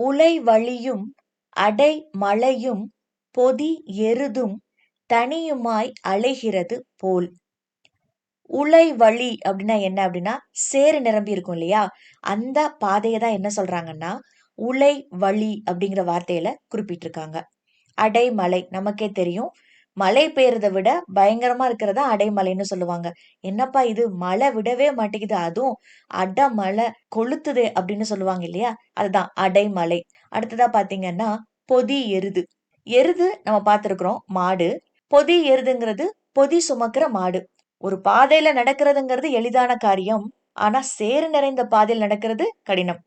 உலை வழியும் அடை மழையும் பொதி எருதும் தனியுமாய் அலைகிறது போல். உலை வழி அப்படின்னா என்ன அப்படின்னா சேறு நிரம்பி இருக்கும் இல்லையா? அந்த பாதையை தான் என்ன சொல்றாங்கன்னா உலை வழி அப்படிங்கிற வார்த்தையில குறிப்பிட்டிருக்காங்க. அடைமலை நமக்கே தெரியும். மழை பெய்யறத விட பயங்கரமா இருக்கிறதா அடைமலைன்னு சொல்லுவாங்க. என்னப்பா இது? மழை விடவே மாட்டேங்குது. அதுவும் அடமழை கொளுத்துது அப்படின்னு சொல்லுவாங்க இல்லையா? அதுதான் அடைமலை. அடுத்ததா பாத்தீங்கன்னா பொதி எருது. எருது நம்ம பார்த்துருக்குறோம் மாடு. பொதி எருதுங்கிறது பொதி சுமக்கிற மாடு. ஒரு பாதையில நடக்கிறதுங்கிறது எளிதான காரியம். ஆனா சேறு நிறைந்த பாதையில் நடக்கிறது கடினம்.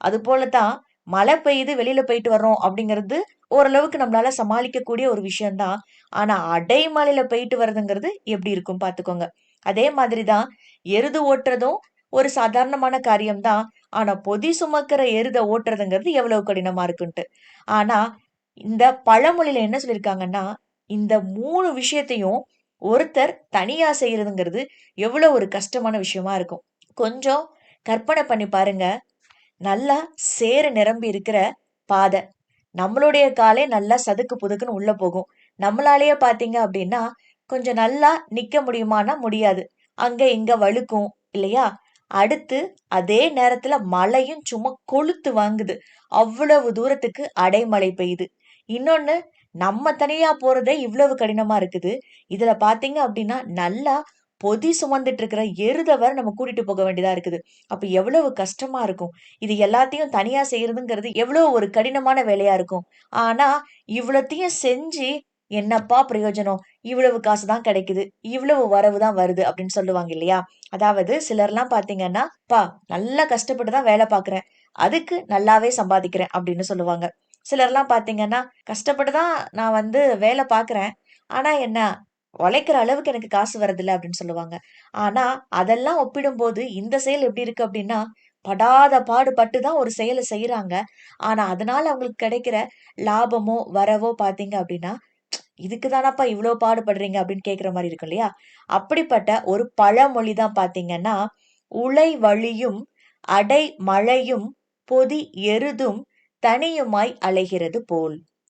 அது போலதான் மழை பெய்யுது வெளியில போயிட்டு வர்றோம் அப்படிங்கிறது ஓரளவுக்கு நம்மளால சமாளிக்கக்கூடிய ஒரு விஷயம்தான். ஆனா அடைமலையில போயிட்டு வர்றதுங்கிறது எப்படி இருக்கும் பாத்துக்கோங்க. அதே மாதிரிதான் எருது ஓட்டுறதும் ஒரு சாதாரணமான காரியம்தான். ஆனா பொதி சுமக்கிற எருத ஓட்டுறதுங்கிறது எவ்வளவு கடினமா இருக்குன்ட்டு. ஆனா இந்த பழமொழியில என்ன சொல்லியிருக்காங்கன்னா இந்த மூணு விஷயத்தையும் ஒருத்தர் தனியா செய்யறதுங்கிறது எவ்வளவு ஒரு கஷ்டமான விஷயமா இருக்கும். கொஞ்சம் கற்பனை பண்ணி பாருங்க. நல்லா சேர நிரம்பி இருக்கிற பாதை. நம்மளுடைய காலே நல்லா சதுக்கு புதுக்குன்னு உள்ள போகும். நம்மளாலேயே பாத்தீங்க அப்படின்னா கொஞ்சம் நல்லா நிக்க முடியுமானா முடியாது. அங்க இங்க வழுக்கும் இல்லையா? அடுத்து அதே நேரத்துல மழையும் சும்மா கொளுத்து வாங்குது. அவ்வளவு தூரத்துக்கு அடைமழை பெய்யுது. இன்னொன்னு நம்ம தனியா போறதே இவ்வளவு கடினமா இருக்குது. இதுல பாத்தீங்க அப்படின்னா நல்லா பொதி சுமந்துட்டு இருக்கிற எருதவர் நம்ம கூட்டிட்டு போக வேண்டியதா இருக்குது. அப்ப எவ்வளவு கஷ்டமா இருக்கும். இது எல்லாத்தையும் தனியா செய்யறதுங்கிறது எவ்வளவு ஒரு கடினமான வேலையா இருக்கும். ஆனா இவ்வளத்தையும் செஞ்சு என்னப்பா பிரயோஜனம்? இவ்வளவு காசு தான் கிடைக்குது. இவ்வளவு வரவு தான் வருது அப்படின்னு சொல்லுவாங்க இல்லையா? அதாவது சிலர்லாம் பாத்தீங்கன்னா பா நல்லா கஷ்டப்பட்டு தான் வேலை பாக்குறேன். அதுக்கு நல்லாவே சம்பாதிக்கிறேன் அப்படின்னு சொல்லுவாங்க. சிலர்லாம் பாத்தீங்கன்னா கஷ்டப்பட்டு தான் நான் வந்து வேலை பாக்குறேன். ஆனா என்ன உழைக்கிற அளவுக்கு எனக்கு காசு வரதில்லை அப்படின்னு சொல்லுவாங்க. ஆனா அதெல்லாம் ஒப்பிடும்போது இந்த செயல் எப்படி இருக்கு அப்படின்னா படாத பாடுபட்டு தான் ஒரு செயலை செய்யறாங்க ஆனா அதனால அவங்களுக்கு கிடைக்கிற லாபமோ வரவோ பாத்தீங்க அப்படின்னா இதுக்கு தானப்பா இவ்வளவு பாடுபடுறீங்க அப்படின்னு கேக்குற மாதிரி இருக்கும் இல்லையா? அப்படிப்பட்ட ஒரு பழமொழி தான் பாத்தீங்கன்னா உலை வழியும் அடை மழையும் பொதி எருதும் தனியுமாய் அலைகிறது போல்.